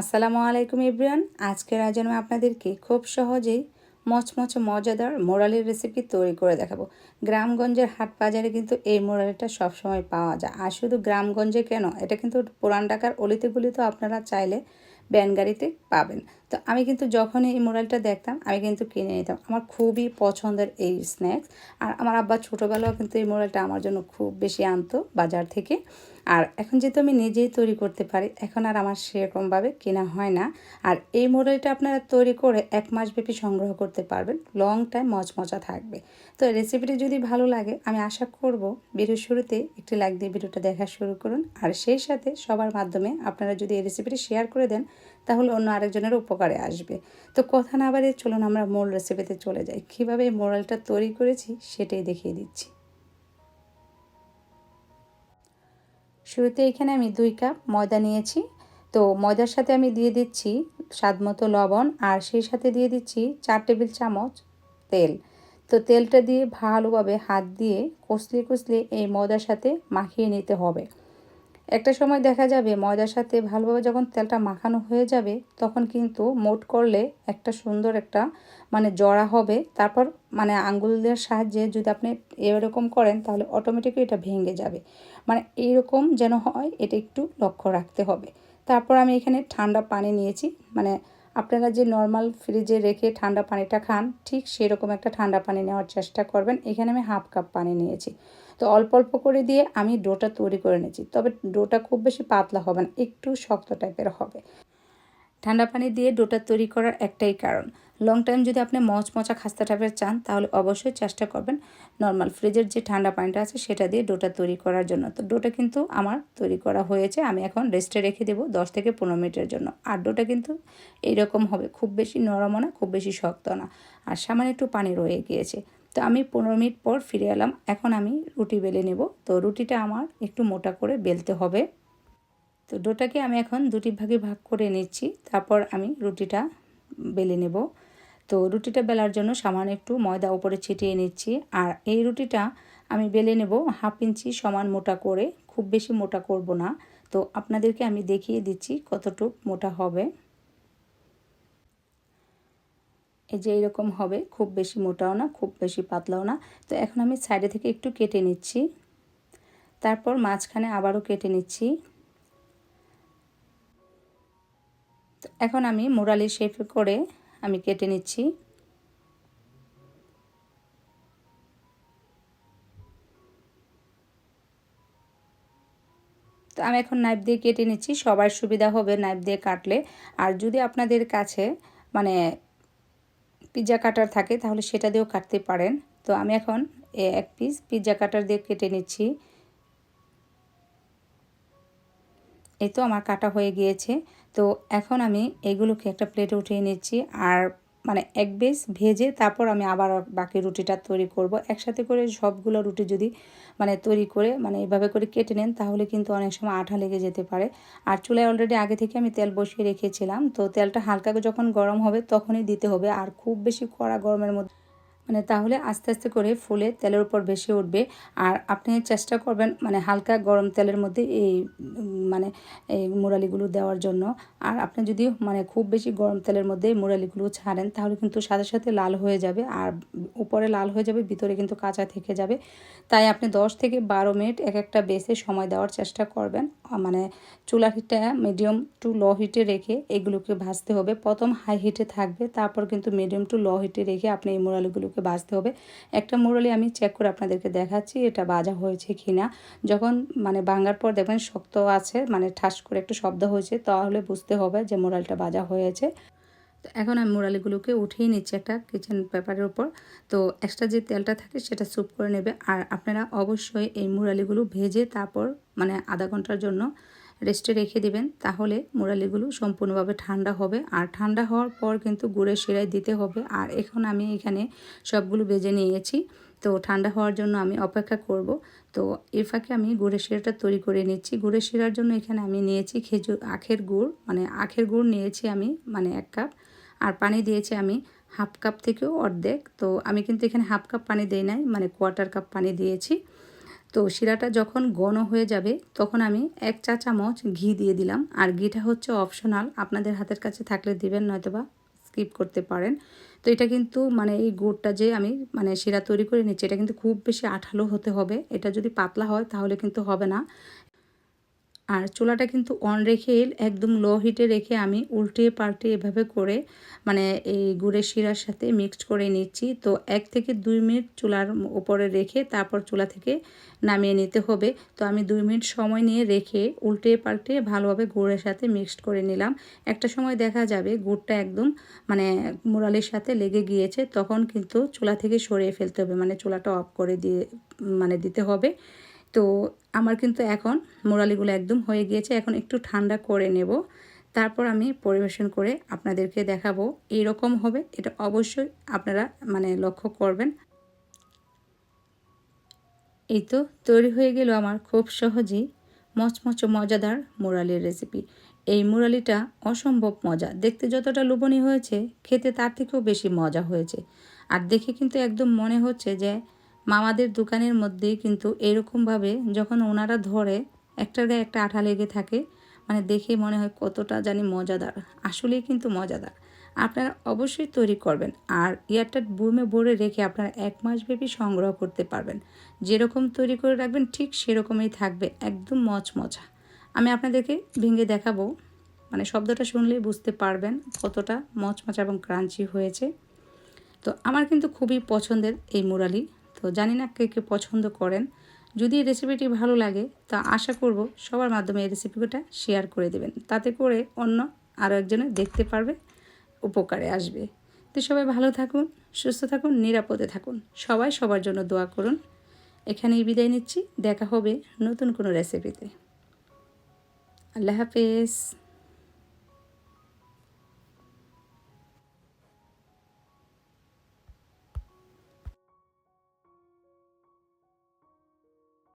আসসালামু আলাইকুম ইব্রিয়ান। আজকের আজ আমি আপনাদেরকে খুব সহজেই মচমচ মজাদার মোরালের রেসিপি তৈরি করে দেখাবো। গ্রামগঞ্জের হাট বাজারে কিন্তু এই মোরালিটা সবসময় পাওয়া যায়। আর শুধু গ্রামগঞ্জে কেন, এটা কিন্তু পুরান ঢাকার অলিতে গলিতেও আপনারা চাইলে ব্যান গাড়িতে পাবেন। তো আমি কিন্তু যখনই এই মোরালটা দেখতাম, আমি কিন্তু কিনে নিতাম। আমার খুবই পছন্দের এই স্ন্যাক্স আর আমার আব্বা ছোটোবেলাও কিন্তু এই মোরালটা আমার জন্য খুব বেশি আনতো বাজার থেকে। আর এখন যেহেতু আমি নিজেই তৈরি করতে পারি, এখন আর আমার সেরকমভাবে কেনা হয় না। আর এই মোড়াইটা আপনারা তৈরি করে এক মাস ব্যাপী সংগ্রহ করতে পারবেন। লং টাইম মচমচা থাকবে। তো রেসিপিটি যদি ভালো লাগে, আমি আশা করব ভিডিও শুরুতে একটি লাইক দিয়ে ভিডিওটা দেখা শুরু করুন। আর সেই সাথে সবার মাধ্যমে আপনারা যদি এই রেসিপিটি শেয়ার করে দেন তাহলে অন্য আরেকজনের উপকারে আসবে। তো কথা না বাড়িয়ে চলুন আমরা মূল রেসিপিতে চলে যাই। কীভাবে এই মোড়ালটা তৈরি করেছি সেটাই দেখিয়ে দিচ্ছি। শুরুতে এখানে আমি দুই কাপ ময়দা নিয়েছি। তো ময়দার সাথে আমি দিয়ে দিচ্ছি স্বাদ মতো লবণ আর সেই সাথে দিয়ে দিচ্ছি চার টেবিল চামচ তেল। তো তেলটা দিয়ে ভালোভাবে হাত দিয়ে কষলিয়ে কষলিয়ে এই ময়দার সাথে মাখিয়ে নিতে হবে। একটা সময় দেখা যাবে ময়দার সাথে ভালোভাবে যখন তেলটা মাখানো হয়ে যাবে, তখন কিন্তু মোট করলে একটা সুন্দর একটা মানে জড়া হবে। তারপর মানে আঙ্গুলদের সাহায্যে যদি আপনি এরকম করেন, তাহলে অটোমেটিকলি এটা ভেঙে যাবে। মানে এইরকম যেন হয়, এটা একটু লক্ষ্য রাখতে হবে। তারপর আমি এখানে ঠান্ডা পানি নিয়েছি। মানে আপনারা যে নর্মাল ফ্রিজে রেখে ঠান্ডা পানিটা খান, ঠিক সেরকম একটা ঠান্ডা পানি নেওয়ার চেষ্টা করবেন। এখানে আমি হাফ কাপ পানি নিয়েছি। তো অল্প অল্প করে দিয়ে আমি ডোটা তৈরি করে নিয়েছি। তবে ডোটা খুব বেশি পাতলা হবে না, একটু শক্ত টাইপের হবে। ঠান্ডা পানি দিয়ে ডোটা তৈরি করার একটাই কারণ। লং টাইম যদি আপনি মচমচা খাস্তা টাইপের চান, তাহলে অবশ্যই চেষ্টা করবেন নর্মাল ফ্রিজের যে ঠান্ডা পানিটা আছে, সেটা দিয়ে ডোটা তৈরি করার জন্য। তো ডোটা কিন্তু আমার তৈরি করা হয়েছে, আমি এখন রেস্টে রেখে দেবো দশ থেকে পনেরো মিনিটের জন্য। আর ডোটা কিন্তু এইরকম হবে, খুব বেশি নরমও না, খুব বেশি শক্ত না। আর সামান্য একটু পানি রয়ে গিয়েছে। তো আমি পনেরো মিনিট পর ফিরে এলাম, এখন আমি রুটি বেলে নেব। তো রুটিটা আমার একটু মোটা করে বেলতে হবে। তো ডোটাকে আমি এখন দুটি ভাগে ভাগ করে নিচ্ছি। তারপর আমি রুটিটা বেলে নেব। তো রুটিটা বেলার জন্য সামান্য একটু ময়দা উপরে ছিটিয়ে নিচ্ছি। আর এই রুটিটা আমি বেলে নেব হাফ ইঞ্চি সমান মোটা করে। খুব বেশি মোটা করব না। তো আপনাদেরকে আমি দেখিয়ে দিচ্ছি কতটুক মোটা হবে। এই যে এরকম হবে। খুব বেশি মোটাও না, খুব বেশি পাতলাও না। তো এখন আমি সাইডে থেকে একটু কেটে নিচ্ছি। তারপর মাঝখানে আবারও কেটে নিচ্ছি। এখন আমি মোরালি শেপ করে আমি কেটে নিচ্ছি। তো আমি এখন নাইফ দিয়ে কেটে নিচ্ছি, সবার সুবিধা হবে নাইফ দিয়ে কাটলে। আর যদি আপনাদের কাছে মানে পিৎজা কাটার থাকে, তাহলে সেটা দিয়েও কাটতে পারেন। তো আমি এখন এক পিস পিৎজা কাটার দিয়ে কেটে নিচ্ছি। এই তো আমার কাটা হয়ে গিয়েছে। তো এখন আমি এগুলোকে একটা প্লেটে উঠিয়ে নিচ্ছি আর মানে এক বেশ ভেজে তারপর আমি আবার বাকি রুটিটা তৈরি করব। একসাথে করে সবগুলো রুটি যদি মানে তৈরি করে মানে এভাবে করে কেটে নেন তাহলে কিন্তু অনেক সময় আঠা লেগে যেতে পারে। আর চুলায় অলরেডি আগে থেকে আমি তেল বসিয়ে রেখেছিলাম। তো তেলটা হালকা যখন গরম হবে তখনই দিতে হবে। আর খুব বেশি কড়া গরমের মধ্যে মানে তাহলে আস্তে আস্তে করে ফুলে তেলের উপর বেশি উঠবে। আর আপনি চেষ্টা করবেন মানে হালকা গরম তেলের মধ্যে এই মানে এই মুরালিগুলো দেওয়ার জন্য। আর আপনি যদি মানে খুব বেশি গরম তেলের মধ্যে মুরালিগুলো ছাড়েন, তাহলে কিন্তু সাথে সাথে লাল হয়ে যাবে। আর উপরে লাল হয়ে যাবে, ভিতরে কিন্তু কাঁচা থেকে যাবে। তাই আপনি 10 থেকে বারো মিনিট এক একটা বেসে সময় দেওয়ার চেষ্টা করবেন। মানে চুলা হিটটা মিডিয়াম টু লো হিটে রেখে এগুলোকে ভাজতে হবে। প্রথম হাই হিটে থাকবে, তারপর কিন্তু মিডিয়াম টু লো হিটে রেখে আপনি এই মুরালিগুলোকে আমাকে বাজতে হবে। একটা মুরলি আমি চেক করে আপনাদেরকে দেখাচ্ছি, এটা বাজা হয়েছে কি না যখন মানে ভাঙার পর দেখবেন শক্ত আছে মানে ঠাস করে একটু শব্দ হয়েছে, তাহলে বুঝতে হবে যে মুরালটা বাজা হয়েছে। তো এখন আমি মুরালিগুলোকে উঠিয়ে নিচ্ছি একটা কিচেন পেপারের উপর। তো এক্সট্রা যে তেলটা থাকে সেটা স্যুপ করে নেবে। আর আপনারা অবশ্যই এই মুরালিগুলো ভেজে তারপর মানে আধা ঘণ্টার জন্য রেস্টে রেখে দেবেন। তাহলে মুরালিগুলো সম্পূর্ণভাবে ঠান্ডা হবে। আর ঠান্ডা হওয়ার পর কিন্তু গুড়ের শিরায় দিতে হবে। আর এখন আমি এখানে সবগুলো ভেজে নিয়েছি। তো ঠান্ডা হওয়ার জন্য আমি অপেক্ষা করব। তো এর ফাঁকে আমি গুড়ের শিরাটা তৈরি করে নিচ্ছি। গুড়ের শিরার জন্য এখানে আমি নিয়েছি খেজুর আখের গুড়। মানে আখের গুড় নিয়েছি আমি মানে এক কাপ। আর পানি দিয়েছি আমি হাফ কাপ থেকেও অর্ধেক। তো আমি কিন্তু এখানে হাফ কাপ পানি দিই নাই মানে কোয়ার্টার কাপ পানি দিয়েছি। তো শিরাটা যখন ঘন হয়ে যাবে, তখন আমি এক চা চামচ ঘি দিয়ে দিলাম। আর ঘিটা হচ্ছে অপশনাল, আপনাদের হাতের কাছে থাকলে দিবেন, নয়তোবা স্কিপ করতে পারেন। তো এটা কিন্তু মানে এই গুড়টা যে আমি মানে শিরা তৈরি করে নিচ্ছি, এটা কিন্তু খুব বেশি আঠালো হতে হবে। এটা যদি পাতলা হয়, তাহলে কিন্তু হবে না। আর চুলাটা কিন্তু অন রেখে একদম লো হিটে রেখে আমি উল্টে পাল্টে এভাবে করে মানে এই গুড়ের শিরার সাথে মিক্সড করে নিচ্ছি। তো এক থেকে দুই মিনিট চুলার উপরে রেখে তারপর চুলা থেকে নামিয়ে নিতে হবে। তো আমি দুই মিনিট সময় নিয়ে রেখে উল্টে পাল্টে ভালোভাবে গুড়ের সাথে মিক্সড করে নিলাম। একটা সময় দেখা যাবে গুড়টা একদম মানে মোরালের সাথে লেগে গিয়েছে, তখন কিন্তু চুলা থেকে সরিয়ে ফেলতে হবে মানে চুলাটা অফ করে দিয়ে মানে দিতে হবে। তো আমার কিন্তু এখন মোরালিগুলো একদম হয়ে গিয়েছে। এখন একটু ঠান্ডা করে নেব। তারপর আমি পরিবেশন করে আপনাদেরকে দেখাবো। এইরকম হবে, এটা অবশ্যই আপনারা মানে লক্ষ্য করবেন। এই তো তৈরি হয়ে গেল আমার খুব সহজেই মচমচ মজাদার মুরালির রেসিপি এই মুরালিটা অসম্ভব মজা। দেখতে যতটা লোভনীয় হয়েছে, খেতে তার থেকেও বেশি মজা হয়েছে। আর দেখে কিন্তু একদম মনে হচ্ছে যে মামাদের দোকানের মধ্যেই কিন্তু এরকমভাবে যখন ওনারা ধরে একটার গায়ে একটা আঠা লেগে থাকে মানে দেখে মনে হয় কতটা জানি মজাদার। আসলেই কিন্তু মজাদার। আপনারা অবশ্যই তৈরি করবেন আর ইয়ারটা বুমে ভরে রেখে আপনারা এক মাস ব্যাপী সংগ্রহ করতে পারবেন। যেরকম তৈরি করে রাখবেন, ঠিক সেরকমই থাকবে, একদম মচমচা। আমি আপনাদেরকে ভেঙে দেখাবো মানে শব্দটা শুনলেই বুঝতে পারবেন কতটা মচমচা এবং ক্রাঞ্চি হয়েছে। তো আমার কিন্তু খুবই পছন্দের এই মুরালি। তো জানি না কে কে পছন্দ করেন। যদি এই রেসিপিটি ভালো লাগে, তা আশা করব সবার মাধ্যমে এই রেসিপিটা শেয়ার করে দেবেন। তাতে করে অন্য আরও একজনে দেখতে পারবে, উপকারে আসবে। তো সবাই ভালো থাকুন, সুস্থ থাকুন, নিরাপদে থাকুন। সবাই সবার জন্য দোয়া করুন। এখানেই বিদায় নিচ্ছি। দেখা হবে নতুন কোনো রেসিপিতে আল্লাহ হাফেজ।